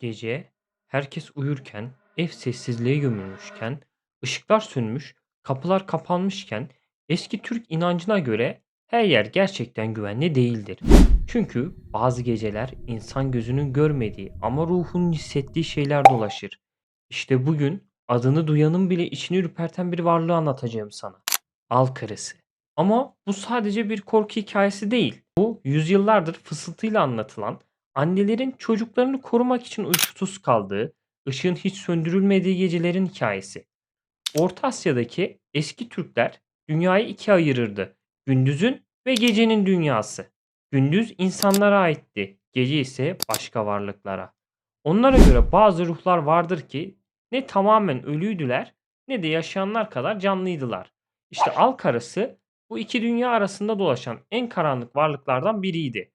Gece, herkes uyurken, ev sessizliğe gömülmüşken, ışıklar sönmüş, kapılar kapanmışken eski Türk inancına göre her yer gerçekten güvenli değildir. Çünkü bazı geceler insan gözünün görmediği ama ruhunun hissettiği şeyler dolaşır. İşte bugün adını duyanın bile içini ürperten bir varlığı anlatacağım sana. Al karısı. Ama bu sadece bir korku hikayesi değil. Bu yüzyıllardır fısıltıyla anlatılan, annelerin çocuklarını korumak için uykusuz kaldığı, ışığın hiç söndürülmediği gecelerin hikayesi. Orta Asya'daki eski Türkler dünyayı ikiye ayırırdı. Gündüzün ve gecenin dünyası. Gündüz insanlara aitti, gece ise başka varlıklara. Onlara göre bazı ruhlar vardır ki ne tamamen ölüydüler ne de yaşayanlar kadar canlıydılar. İşte Al Karısı bu iki dünya arasında dolaşan en karanlık varlıklardan biriydi.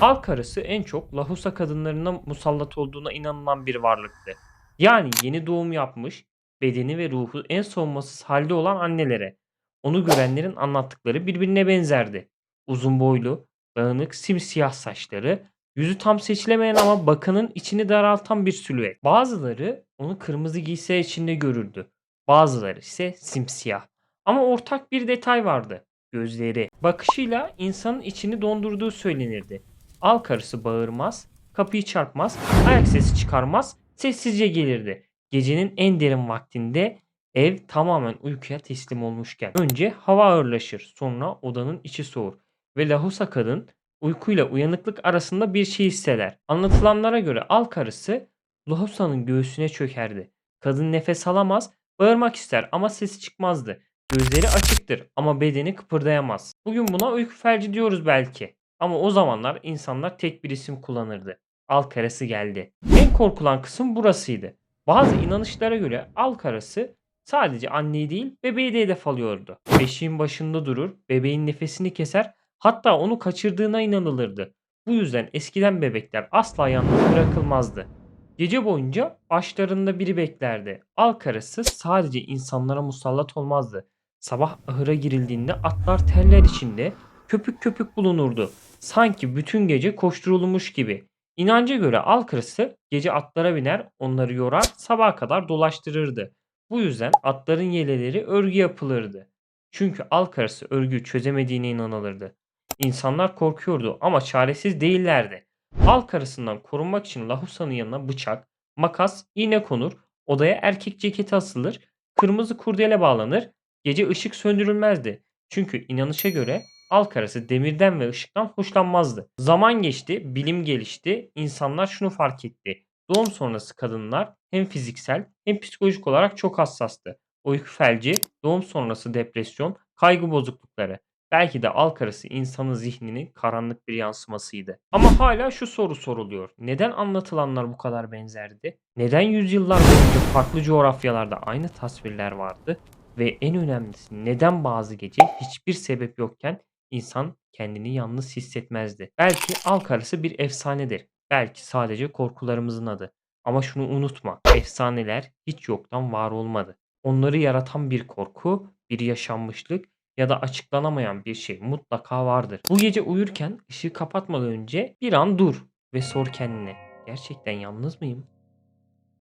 Halk arası en çok Lahusa kadınlarına musallat olduğuna inanılan bir varlıktı. Yani yeni doğum yapmış, bedeni ve ruhu en savunmasız halde olan annelere. Onu görenlerin anlattıkları birbirine benzerdi. Uzun boylu, dağınık, simsiyah saçları, yüzü tam seçilemeyen ama bakının içini daraltan bir silüet. Bazıları onu kırmızı giysi içinde görürdü. Bazıları ise simsiyah. Ama ortak bir detay vardı. Gözleri. Bakışıyla insanın içini dondurduğu söylenirdi. Al karısı bağırmaz, kapıyı çarpmaz, ayak sesi çıkarmaz, sessizce gelirdi. Gecenin en derin vaktinde ev tamamen uykuya teslim olmuşken. Önce hava ağırlaşır, sonra odanın içi soğur ve Lahusa kadın uykuyla uyanıklık arasında bir şey hisseder. Anlatılanlara göre al karısı Lahusa'nın göğsüne çökerdi. Kadın nefes alamaz, bağırmak ister ama sesi çıkmazdı. Gözleri açıktır ama bedeni kıpırdayamaz. Bugün buna uyku felci diyoruz belki. Ama o zamanlar insanlar tek bir isim kullanırdı. Al karası geldi. En korkulan kısım burasıydı. Bazı inanışlara göre al karası sadece anneyi değil bebeği de hedef alıyordu. Beşiğin başında durur, bebeğin nefesini keser, hatta onu kaçırdığına inanılırdı. Bu yüzden eskiden bebekler asla yalnız bırakılmazdı. Gece boyunca başlarında biri beklerdi. Al karısı sadece insanlara musallat olmazdı. Sabah ahıra girildiğinde atlar teller içinde köpük köpük bulunurdu. Sanki bütün gece koşturulmuş gibi. İnanca göre al kırısı gece atlara biner, onları yorar, sabaha kadar dolaştırırdı. Bu yüzden atların yeleleri örgü yapılırdı. Çünkü al karısı örgü çözemediğine inanılırdı. İnsanlar korkuyordu ama çaresiz değillerdi. Al karısından korunmak için Lahusa'nın yanına bıçak, makas, iğne konur, odaya erkek ceketi asılır, kırmızı kurdele bağlanır, gece ışık söndürülmezdi. Çünkü inanışa göre Halk arası demirden ve ışıktan hoşlanmazdı. Zaman geçti, bilim gelişti, insanlar şunu fark etti. Doğum sonrası kadınlar hem fiziksel hem psikolojik olarak çok hassastı. Uyku felci, doğum sonrası depresyon, kaygı bozuklukları. Belki de alk arası insanın zihninin karanlık bir yansımasıydı. Ama hala şu soru soruluyor. Neden anlatılanlar bu kadar benzerdi? Neden yüzyıllar boyunca farklı coğrafyalarda aynı tasvirler vardı? Ve en önemlisi neden bazı gece hiçbir sebep yokken insan kendini yalnız hissetmezdi. Belki Alk arası bir efsanedir. Belki sadece korkularımızın adı. Ama şunu unutma. Efsaneler hiç yoktan var olmadı. Onları yaratan bir korku, bir yaşanmışlık ya da açıklanamayan bir şey mutlaka vardır. Bu gece uyurken ışığı kapatmadan önce bir an dur ve sor kendine. Gerçekten yalnız mıyım?